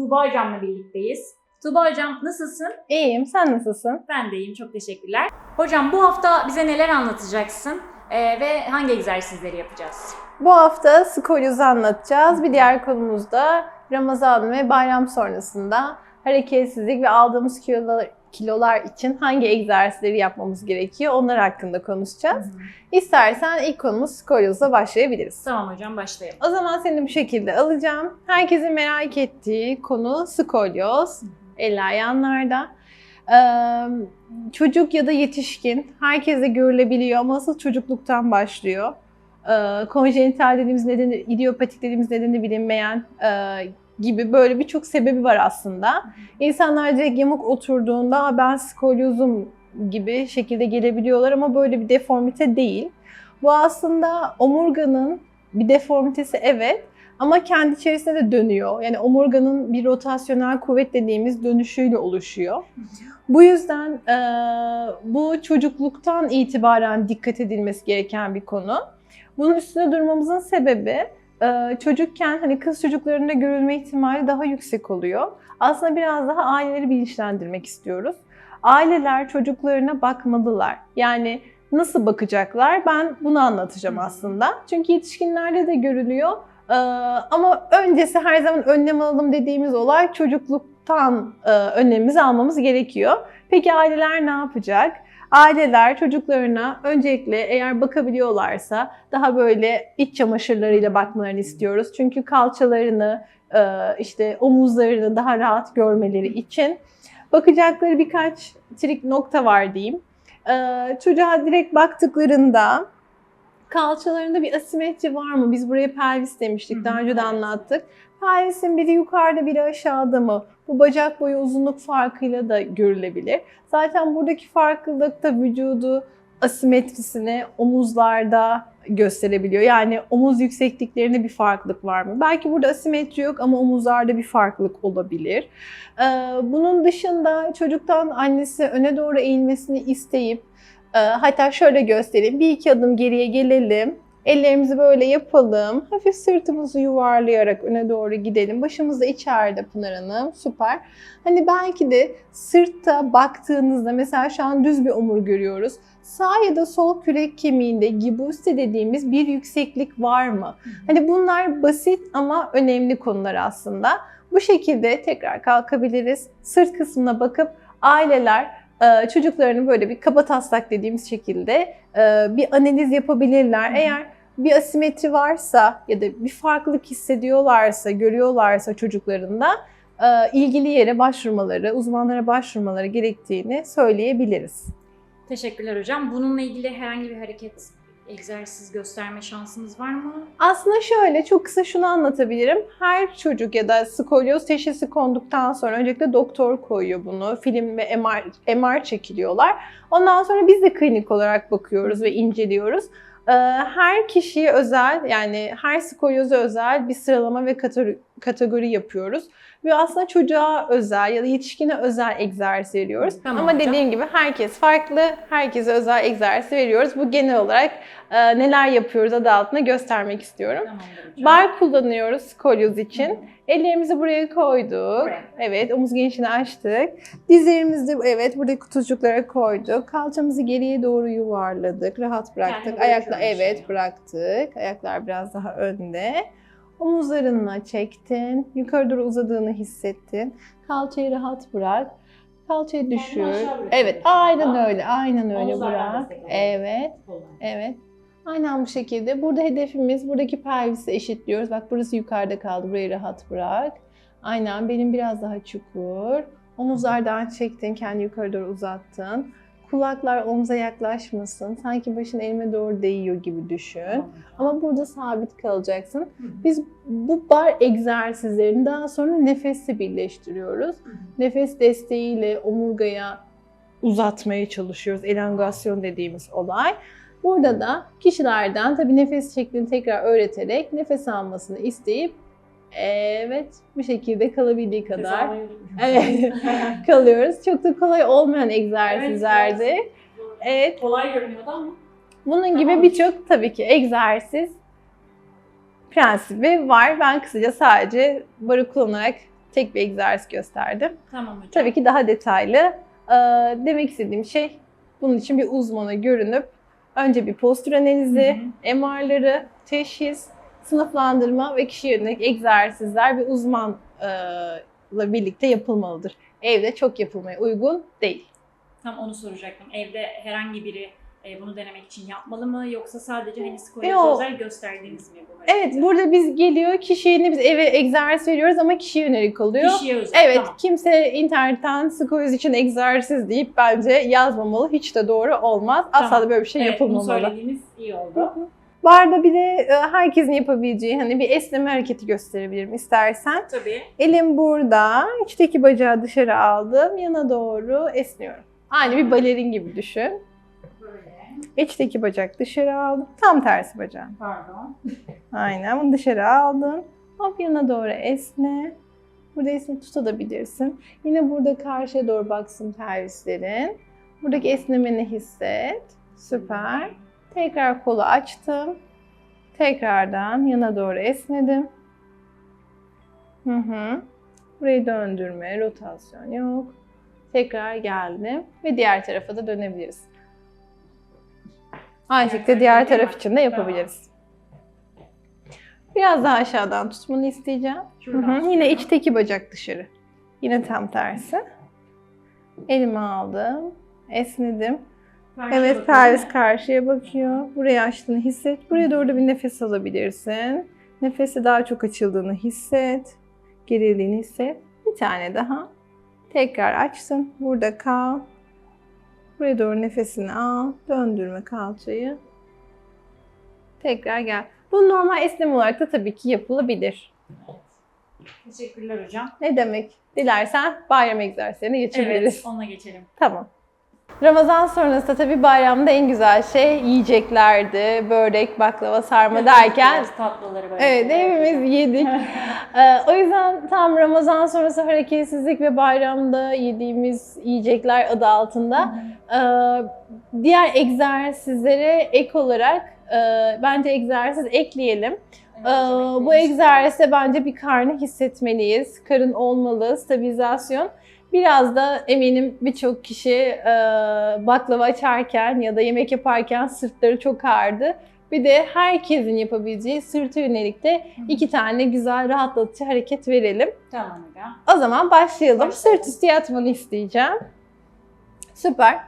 Tuğba Hocam'la birlikteyiz. Tuğba Hocam nasılsın? İyiyim, sen nasılsın? Ben de iyiyim, çok teşekkürler. Hocam bu hafta bize neler anlatacaksın Ee, ve hangi egzersizleri yapacağız? Bu hafta skolyozu anlatacağız. Bir diğer konumuz da Ramazan ve bayram sonrasında hareketsizlik ve aldığımız kilolar, kilolar için hangi egzersizleri yapmamız gerekiyor onlar hakkında konuşacağız. İstersen ilk konumuz skolyozla başlayabiliriz. Tamam hocam, başlayalım. O zaman seni bu şekilde alacağım. Herkesin merak ettiği konu skolyoz. Eller yanlarda. Ee, çocuk ya da yetişkin herkese görülebiliyor ama asıl çocukluktan başlıyor. Ee, konjenital dediğimiz nedeni, idiopatik dediğimiz nedeni bilinmeyen e, gibi böyle birçok sebebi var aslında. İnsanlar direkt yamuk oturduğunda "Aa, ben skolyozum gibi şekilde gelebiliyorlar ama böyle bir deformite değil. Bu aslında omurganın bir deformitesi evet ama kendi içerisinde de dönüyor. Yani omurganın bir rotasyonel kuvvet dediğimiz dönüşüyle oluşuyor. Bu yüzden e, bu çocukluktan itibaren dikkat edilmesi gereken bir konu. Bunun üstüne durmamızın sebebi çocukken hani kız çocuklarında görülme ihtimali daha yüksek oluyor. Aslında biraz daha aileleri bilinçlendirmek istiyoruz. Aileler çocuklarına bakmalılar. Yani nasıl bakacaklar? Ben bunu anlatacağım aslında. Çünkü yetişkinlerde de görülüyor. Ee, ama öncesi her zaman önlem alalım dediğimiz olay çocukluktan e, önlemimizi almamız gerekiyor. Peki aileler ne yapacak? Aileler çocuklarına öncelikle eğer bakabiliyorlarsa daha böyle iç çamaşırlarıyla bakmalarını istiyoruz. Çünkü kalçalarını, e, işte omuzlarını daha rahat görmeleri için bakacakları birkaç trik nokta var diyeyim. Ee, çocuğa direkt baktıklarında kalçalarında bir asimetri var mı? Biz buraya pelvis demiştik. Daha önce de anlattık. Pelvisin biri yukarıda biri aşağıda mı? Bu bacak boyu uzunluk farkıyla da görülebilir. Zaten buradaki farklılık da vücudu asimetrisini omuzlarda gösterebiliyor. Yani omuz yüksekliklerinde bir farklılık var mı? Belki burada asimetri yok ama omuzlarda bir farklılık olabilir. Ee, bunun dışında çocuktan annesi öne doğru eğilmesini isteyip hatta şöyle göstereyim. Bir iki adım geriye gelelim. Ellerimizi böyle yapalım. Hafif sırtımızı yuvarlayarak öne doğru gidelim. Başımız da içeride Pınar Hanım. Süper. Hani belki de sırtta baktığınızda mesela şu an düz bir omur görüyoruz. Sağ ya da sol kürek kemiğinde gibuste dediğimiz bir yükseklik var mı? Hani bunlar basit ama önemli konular aslında. Bu şekilde tekrar kalkabiliriz. Sırt kısmına bakıp aileler çocuklarını böyle bir kaba taslak dediğimiz şekilde e, bir analiz yapabilirler. Eğer bir asimetri varsa ya da bir farklılık hissediyorlarsa, görüyorlarsa çocuklarında e, ilgili yere başvurmaları, uzmanlara başvurmaları gerektiğini söyleyebiliriz. Teşekkürler hocam. Bununla ilgili herhangi bir hareket, egzersiz gösterme şansınız var mı? Aslında şöyle çok kısa şunu anlatabilirim. Her çocuk ya da skolyoz teşhisi konduktan sonra öncelikle doktor koyuyor bunu. Film ve MR, MR çekiliyorlar. Ondan sonra biz de klinik olarak bakıyoruz ve inceliyoruz. Ee, Her kişiye özel yani her skolyoza özel bir sıralama ve kategori, kategori yapıyoruz. Ve aslında çocuğa özel ya da yetişkine özel egzersiz veriyoruz. Tamam Ama hocam. dediğim gibi herkes farklı, herkese özel egzersiz veriyoruz. Bu genel olarak e, neler yapıyoruz adı altında göstermek istiyorum. Bar kullanıyoruz skolyoz için. Ellerimizi buraya koyduk. Buraya. Evet, omuz genişliğini açtık. Dizlerimizi evet burada kutucuklara koyduk. Kalçamızı geriye doğru yuvarladık. Rahat bıraktık. Ayaklar bırakıyormuş evet yani. bıraktık. Ayaklar biraz daha önde. Omuzlarınla çektin. Yukarı doğru uzadığını hissettin. Kalçayı rahat bırak. Kalçayı düşür. Evet, aynen öyle. Aynen öyle bırak. Evet. Evet. Aynen bu şekilde. Burada hedefimiz buradaki pelvisi eşitliyoruz. Bak burası yukarıda kaldı. Burayı rahat bırak. Aynen benim biraz daha çukur. Omuzlardan çektin, kendi yukarı doğru uzattın. Kulaklar omuza yaklaşmasın. Sanki başın elime doğru değiyor gibi düşün. Ama burada sabit kalacaksın. Biz bu bar egzersizlerini daha sonra nefesle birleştiriyoruz. Nefes desteğiyle omurgaya uzatmaya çalışıyoruz. Elongasyon dediğimiz olay. Burada da kişilerden tabii nefes şeklini tekrar öğreterek nefes almasını isteyip evet bu şekilde kalabildiği kadar evet kalıyoruz. Çok da kolay olmayan egzersizlerdi. Evet, Kolay görünüyordu ama. bunun gibi Tamam. birçok tabii ki egzersiz prensibi var. Ben kısaca sadece barı kullanarak tek bir egzersiz gösterdim. Tamam hocam. Tabii ki daha detaylı. Ee, demek istediğim şey bunun için bir uzmana görünüp önce bir postür analizi, MR'ları, teşhis, sınıflandırma ve kişiye yönelik egzersizler bir uzmanla birlikte yapılmalıdır. Evde çok yapılmaya uygun değil. Tam onu soracaktım. Evde herhangi biri e, bunu denemek için yapmalı mı yoksa sadece hani Yo. özel gösterdiğiniz mi bu? Evet, hareketi? burada biz geliyor, kişiye biz eve egzersiz veriyoruz ama kişiye yönelik oluyor. Kişiye özel. Evet, Tamam. kimse internetten skolyoz için egzersiz deyip bence yazmamalı. Hiç de doğru olmaz. Asla Tamam. da böyle bir şey Evet, bunu yapılmamalı. söylediğiniz iyi oldu. Barda bir de e, herkesin yapabileceği hani bir esneme hareketi gösterebilirim istersen. Tabii. Elim burada, içteki bacağı dışarı aldım, yana doğru esniyorum. Aynı bir balerin gibi düşün. Böyle. İçteki bacak dışarı aldım, tam tersi bacağım. Pardon. Aynen, bunu dışarı aldın. Hop yana doğru esne. Burada esni tutabilirsin. Yine burada karşıya doğru baksın pelvislerin. Buradaki esnemeni hisset. Süper. Tekrar kolu açtım. Tekrardan yana doğru esnedim. Hı hı. Burayı döndürme, rotasyon yok. Tekrar geldim ve diğer tarafa da dönebiliriz. Aynı şekilde diğer taraf için de yapabiliriz. Biraz daha aşağıdan tutmanı isteyeceğim. Hı hı. Yine içteki bacak dışarı. Yine tam tersi. Elimi aldım. Esnedim. Karşıya Evet, pelvis karşıya bakıyor. Burayı açtığını hisset. Buraya doğru da bir nefes alabilirsin. Nefesi daha çok açıldığını hisset. Gerildiğini hisset. Bir tane daha. Tekrar açtın. Burada kal. Buraya doğru nefesini al. Döndürme kalçayı. Tekrar gel. Bu normal esneme olarak da tabii ki yapılabilir. Teşekkürler hocam. Ne demek? Dilersen bayram egzersizlerine geçebiliriz. Evet, onunla geçelim. Tamam. Ramazan sonrası da tabii bayramda en güzel şey yiyeceklerdi. Börek, baklava, sarma derken Biraz tatlıları böyle. Evet, hepimiz yedik. Ee, o yüzden tam Ramazan sonrası hareketsizlik ve bayramda yediğimiz yiyecekler adı altında e, diğer egzersizlere ek olarak e, bence egzersiz ekleyelim. Ee, bu egzersize bence bir karnı hissetmeliyiz. Karın olmalı, stabilizasyon. Biraz da eminim birçok kişi e, baklava açarken ya da yemek yaparken sırtları çok ağrıdı. Bir de herkesin yapabileceği sırta yönelik de iki tane güzel rahatlatıcı hareket verelim. Tamam hocam. O zaman başlayalım. Başlayalım. Sırt üstü yatmanı isteyeceğim. Süper.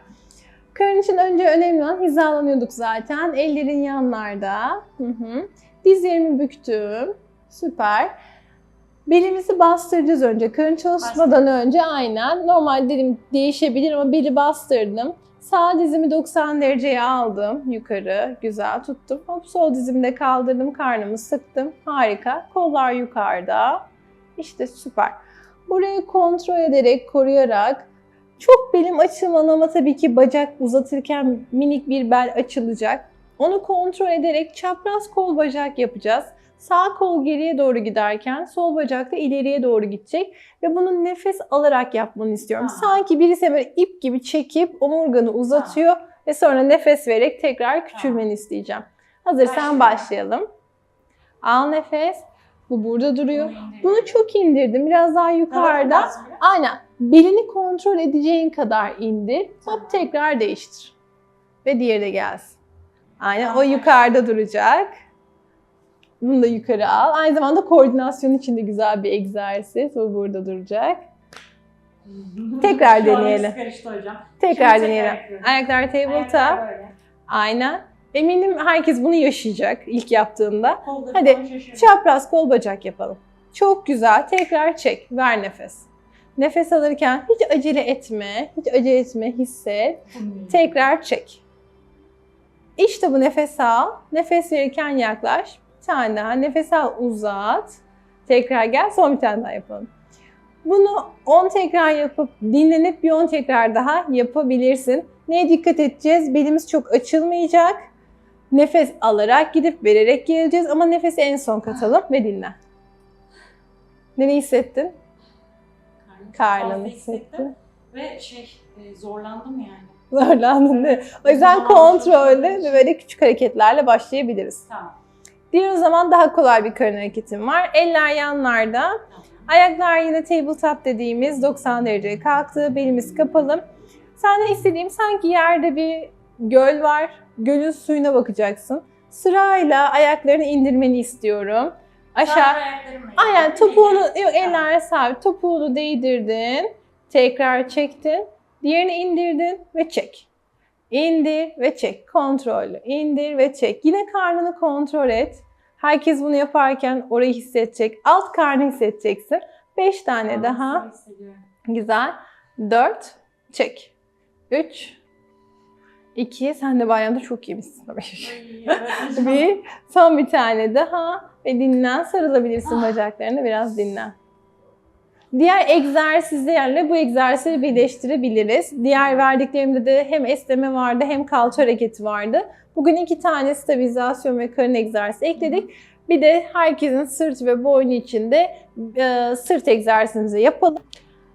Karın için önce önemli olan hizalanıyorduk zaten. Ellerin yanlarda. Hı hı. Dizlerimi büktüm. Süper. Belimizi bastıracağız önce. Karın çalışmadan önce aynen. Normal dedim değişebilir ama beli bastırdım. Sağ dizimi 90 dereceye aldım yukarı. Güzel tuttum. Hop sol dizimi de kaldırdım. Karnımı sıktım. Harika. Kollar yukarıda. İşte süper. Burayı kontrol ederek, koruyarak çok belim açılmalı ama tabii ki bacak uzatırken minik bir bel açılacak. Onu kontrol ederek çapraz kol bacak yapacağız. Sağ kol geriye doğru giderken sol bacak da ileriye doğru gidecek ve bunu nefes alarak yapmanı istiyorum. Tamam. Sanki birisi böyle ip gibi çekip omurganı uzatıyor ve sonra nefes vererek tekrar küçülmeni isteyeceğim. Hazırsan Başlayalım. başlayalım. Al nefes. Bu burada duruyor. Bunu çok indirdim. Biraz daha yukarıda. Aynen. Belini kontrol edeceğin kadar indir. Hop tekrar değiştir. Ve diğeri de gelsin. Aynen o yukarıda duracak. Bunu da yukarı al. Aynı zamanda koordinasyon için de güzel bir egzersiz. O burada duracak. Tekrar deneyelim. Tekrar Şimdi deneyelim. Ayaklar tabletop. Aynen. Eminim herkes bunu yaşayacak ilk yaptığında. Kolları Hadi. Çapraz kol bacak yapalım. Çok güzel. Tekrar çek. Ver nefes. Nefes alırken hiç acele etme. Hiç acele etme. Hisset. Hmm. Tekrar çek. İşte bu nefes al. Nefes verirken yaklaş. Bir tane daha. Nefes al uzat. Tekrar gel. Son bir tane daha yapalım. Bunu 10 tekrar yapıp dinlenip bir 10 tekrar daha yapabilirsin. Neye dikkat edeceğiz? Belimiz çok açılmayacak. Nefes alarak gidip vererek geleceğiz ama nefesi en son katalım ve dinlen. Nereyi hissettin? Karnını fazla hissettin. Ve şey e, zorlandım yani. Zorlandın değil mi? O yüzden kontrollü ve böyle küçük hareketlerle başlayabiliriz. Tamam. Diğer zaman daha kolay bir karın hareketim var. Eller yanlarda. Ayaklar yine tabletop dediğimiz 90 dereceye kalktı. Belimiz kapalı. Senden istediğim sanki yerde bir göl var. Gölün suyuna bakacaksın. Sırayla ayaklarını indirmeni istiyorum. Aşağı. Aynen topuğunu, yok eller sabit. Topuğunu değdirdin. Tekrar çektin. Diğerini indirdin ve çek. İndir ve çek. Kontrollü. İndir ve çek. Yine karnını kontrol et. Herkes bunu yaparken orayı hissedecek. Alt karnı hissedeceksin. 5 tane daha. Güzel. 4. Çek. 3. 2. Sen de bayanda çok iyi misin? bir. Son bir tane daha. Ve dinlen. Sarılabilirsin bacaklarına. Biraz dinlen. Diğer egzersizlerle bu egzersizi birleştirebiliriz. Diğer verdiklerimde de hem esneme vardı hem kalça hareketi vardı. Bugün iki tane stabilizasyon ve karın egzersizi ekledik. Bir de herkesin sırt ve boynu için de e, sırt egzersizimizi yapalım.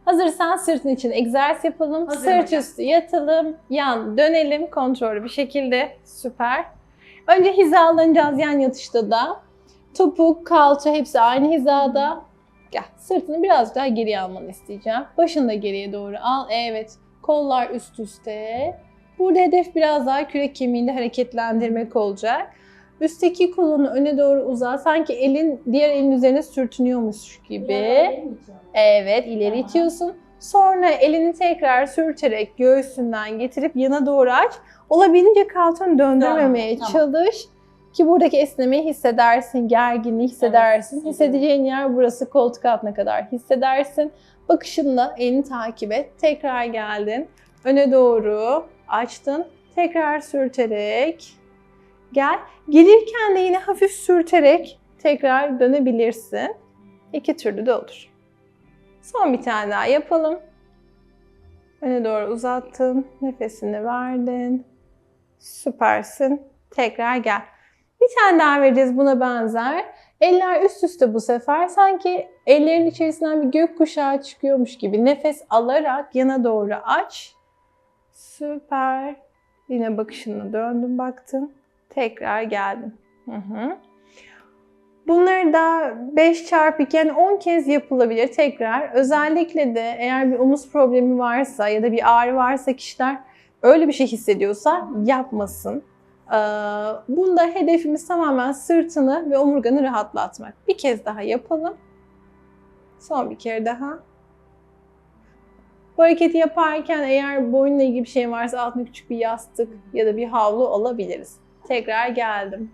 Hazırsan sırtın için egzersiz yapalım. Hazırım sırt hocam. üstü yatalım, yan dönelim kontrollü bir şekilde. Süper. Önce hizalanacağız yan yatışta da. Topuk, kalça hepsi aynı hizada. Gel. Sırtını biraz daha geriye almanı isteyeceğim. Başını da geriye doğru al. Evet. Kollar üst üste. Burada hedef biraz daha kürek kemiğini hareketlendirmek olacak. Üstteki kolunu öne doğru uzat. Sanki elin diğer elin üzerine sürtünüyormuş gibi. Evet, ileri Tamam. itiyorsun. Sonra elini tekrar sürterek göğsünden getirip yana doğru aç. Olabildiğince kalçanı döndürmemeye Tamam, çalış. Ki buradaki esnemeyi hissedersin, gerginliği hissedersin. Hissedeceğin yer burası koltuk altına kadar hissedersin. Bakışınla elini takip et. Tekrar geldin. Öne doğru açtın. Tekrar sürterek gel. Gelirken de yine hafif sürterek tekrar dönebilirsin. İki türlü de olur. Son bir tane daha yapalım. Öne doğru uzattın. Nefesini verdin. Süpersin. Tekrar gel. Bir tane daha vereceğiz buna benzer. Eller üst üste bu sefer. Sanki ellerin içerisinden bir gökkuşağı çıkıyormuş gibi. Nefes alarak yana doğru aç. Süper. Yine bakışına döndün baktın. Tekrar geldin. Hı hı. Bunları da 5 çarpı 2 yani 10 kez yapılabilir tekrar. Özellikle de eğer bir omuz problemi varsa ya da bir ağrı varsa kişiler öyle bir şey hissediyorsa yapmasın. Ee, Bunda hedefimiz tamamen sırtını ve omurganı rahatlatmak. Bir kez daha yapalım. Son bir kere daha. Bu hareketi yaparken eğer boyunla ilgili bir şey varsa altına küçük bir yastık ya da bir havlu alabiliriz. Tekrar geldim.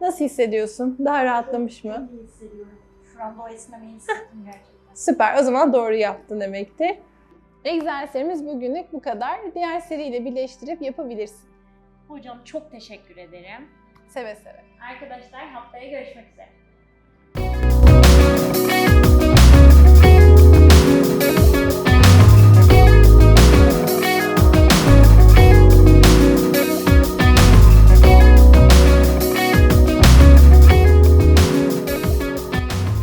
Nasıl hissediyorsun? Daha rahatlamış mı? İyi hissediyorum. Şu anda o esnemeyi hissettim gerçekten. Süper. O zaman doğru yaptın demektir. Egzersizlerimiz bugünlük bu kadar. Diğer seriyle birleştirip yapabilirsin. Hocam çok teşekkür ederim. Seve seve. Arkadaşlar haftaya görüşmek üzere.